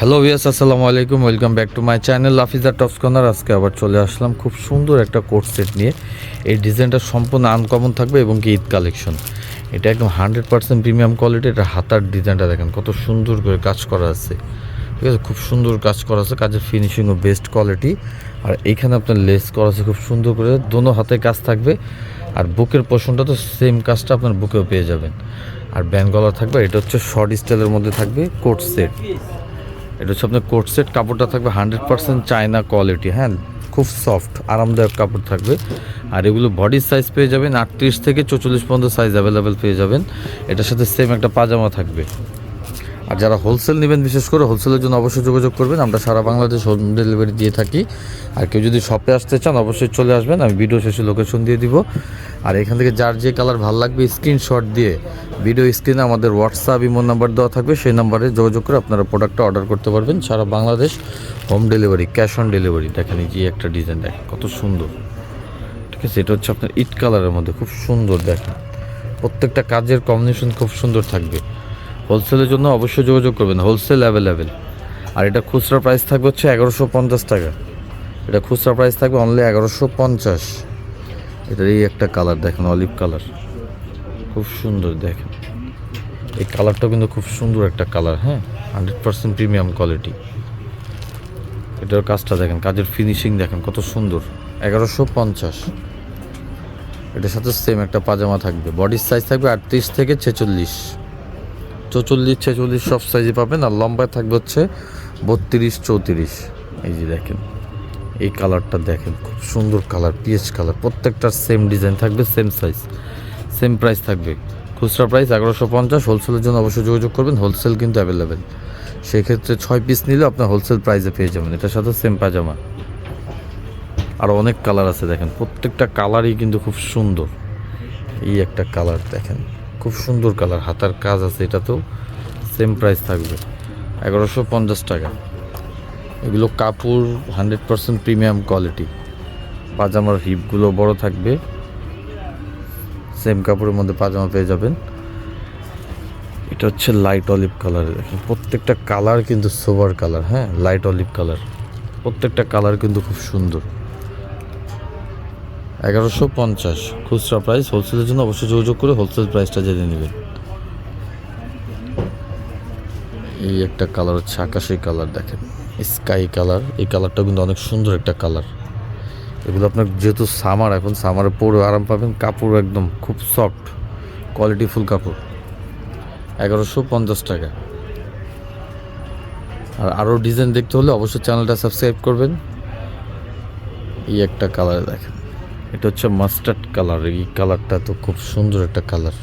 Hello viewers আসসালামু আলাইকুম। Welcome back to my channel Lafiza tops corner আজকে আবার চলে আসলাম খুব সুন্দর একটা কোট সেট নিয়ে। এই ডিজাইনটা সম্পূর্ণ আনকমন থাকবে এবং কি ঈদ কালেকশন এটা একদম হান্ড্রেড পার্সেন্ট প্রিমিয়াম কোয়ালিটি এটা হাতার ডিজাইনটা দেখেন, কত সুন্দর করে কাজ করা আছে। ঠিক আছে, খুব সুন্দর কাজ করা আছে, কাজের ফিনিশিংও বেস্ট কোয়ালিটি আর এইখানে আপনার লেস করা আছে, খুব সুন্দর করে, দোনো হাতে কাজ থাকবে। আর বুকের পোষণটা তো সেম কাজটা আপনার বুকেও পেয়ে যাবেন। আর ব্যান্ড গলা থাকবে, এটা হচ্ছে শর্ট স্টাইলের মধ্যে থাকবে কোট সেট এটা হচ্ছে আপনার কোট সেট, কাপড়টা থাকবে হান্ড্রেড পার্সেন্ট চায়না কোয়ালিটি হ্যাঁ? খুব সফট আরামদায়ক কাপড় থাকবে। আর এগুলো বডির সাইজ পেয়ে যাবেন আটত্রিশ থেকে চৌচল্লিশ পর্যন্ত সাইজ অ্যাভেলেবেল পেয়ে যাবেন। এটার সাথে সেম একটা পাজামা থাকবে। আর যারা হোলসেল নেবেন, বিশেষ করে হোলসেলের জন্য অবশ্যই যোগাযোগ করবেন। আমরা সারা বাংলাদেশ হোম ডেলিভারি দিয়ে থাকি। আর কেউ যদি শপে আসতে চান, অবশ্যই চলে আসবেন। আমি ভিডিও শেষে লোকেশন দিয়ে দিব। আর এখান থেকে যার যে কালার ভালো লাগবে স্ক্রিনশট দিয়ে ভিডিও স্ক্রিনে আমাদের হোয়াটসঅ্যাপ ইমোন নাম্বার দেওয়া থাকবে। সেই নাম্বারে যোগাযোগ করে আপনারা প্রোডাক্টটা অর্ডার করতে পারবেন। সারা Bangladesh home delivery cash on delivery দেখেন এই যে একটা ডিজাইন দেখেন কত সুন্দর। ঠিক আছে, এটা হচ্ছে আপনার ইট কালারের মধ্যে। খুব সুন্দর, দেখেন। প্রত্যেকটা কাজের কম্বিনেশন খুব সুন্দর থাকবে। হোলসেলের জন্য অবশ্যই যোগাযোগ করবেন, হোলসেল অ্যাভেলেবেল। আর এটা খুচরা প্রাইস থাকবে হচ্ছে এগারোশো পঞ্চাশ টাকা। এটা খুচরা প্রাইস থাকবে অনলি এগারোশো পঞ্চাশ। এটার এই একটা কালার দেখেন, অলিভ কালার। খুব সুন্দর দেখেন। এই কালারটাও কিন্তু খুব সুন্দর একটা কালার হ্যাঁ? Hundred percent premium quality. এটার কাজটা দেখেন, কাজের ফিনিশিং দেখেন, কত সুন্দর। এগারোশো পঞ্চাশ। এটার সাথে সেম একটা পাজামা থাকবে। বডির সাইজ থাকবে আটত্রিশ থেকে ছেচল্লিশ। চৌচল্লিশ, ছেচল্লিশ সব সাইজে পাবেন আর লম্বায় থাকবে হচ্ছে বত্রিশ, চৌত্রিশ। এই যে দেখেন, এই কালারটা দেখেন, খুব সুন্দর কালার পিএইচ কালার প্রত্যেকটার সেম ডিজাইন থাকবে সেম সাইজ সেম প্রাইস থাকবে। খুচরা প্রাইস এগারোশো পঞ্চাশ হোলসেলের জন্য অবশ্যই যোগাযোগ করবেন হোলসেল কিন্তু অ্যাভেলেবেল সেক্ষেত্রে ছয় পিস নিলে আপনার হোলসেল প্রাইসে পেয়ে যাবেন, এটার সাথে সেম পাজামা আর অনেক কালার আছে দেখেন, প্রত্যেকটা কালারই কিন্তু খুব সুন্দর। এই একটা কালার দেখেন। খুব সুন্দর কালার। হাতার কাজ আছে এটা তো সেম প্রাইস থাকবে। এগারোশো পঞ্চাশ টাকা। এগুলো কাপড় হান্ড্রেড পার্সেন্ট প্রিমিয়াম কোয়ালিটি পাজামার হিপগুলো বড় থাকবে। সেম কাপড়ের মধ্যে পাজামা পেয়ে যাবেন। এটা হচ্ছে লাইট অলিভ কালার দেখেন প্রত্যেকটা কালার কিন্তু সোভার কালার হ্যাঁ? লাইট অলিভ কালার প্রত্যেকটা কালার কিন্তু খুব সুন্দর। এগারোশো পঞ্চাশ। খুচরা প্রাইস হোলসেলের জন্য অবশ্যই যোগাযোগ করে হোলসেল প্রাইসটা জেনে নেবেন। এই একটা কালার হচ্ছে আকাশি কালার দেখেন। স্কাই কালার এই কালারটা কিন্তু অনেক সুন্দর একটা কালার এগুলো আপনার যেহেতু সামার এখন সামারে পরে আরাম পাবেন। কাপড় একদম খুব সফট কোয়ালিটিফুল কাপড়। এগারোশো পঞ্চাশ টাকা। আর আরও ডিজাইন দেখতে হলে অবশ্যই চ্যানেলটা সাবস্ক্রাইব করবেন। এই একটা কালার দেখেন। এটা হচ্ছে মাস্টার্ড কালার এই কালারটা তো খুব সুন্দর একটা কালার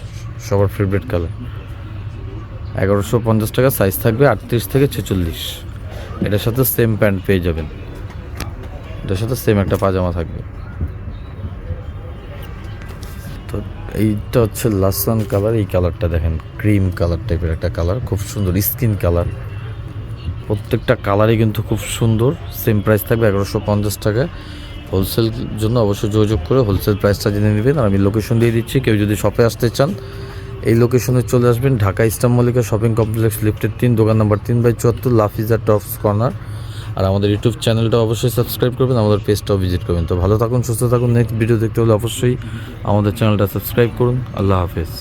সবার ফেভারিট কালার এগারোশো পঞ্চাশ টাকা সাইজ থাকবে আটত্রিশ থেকে ছেচল্লিশ। এটার সাথে সেম প্যান্ট পেয়ে যাবেন। এটার সাথে সেম একটা পাজামা থাকবে। তো এইটা হচ্ছে লাসান কালার এই কালারটা দেখেন ক্রিম কালার টাইপের একটা কালার খুব সুন্দর স্কিন কালার প্রত্যেকটা কালারই কিন্তু খুব সুন্দর। সেম প্রাইস থাকবে এগারোশো পঞ্চাশ টাকা হোলসেল জন্য অবশ্যই যোগাযোগ করে হোলসেল প্রাইসটা জেনে নেবেন। আর আমি লোকেশন দিয়ে দিচ্ছি, কেউ যদি শপে আসতে চান, এই লোকেশনে চলে আসবেন। Dhaka Eastern Mallika shopping complex লিফটের তিন, দোকান নাম্বার তিন বাই চুয়াত্তর, লাফিজা টপস কর্নার আর আমাদের ইউটিউব চ্যানেলটা অবশ্যই সাবস্ক্রাইব করবেন, আমাদের পেজটাও ভিজিট করবেন। তো ভালো থাকুন, সুস্থ থাকুন। নেক্সট ভিডিও দেখতে হলে অবশ্যই আমাদের চ্যানেলটা সাবস্ক্রাইব করুন। আল্লাহ হাফেজ।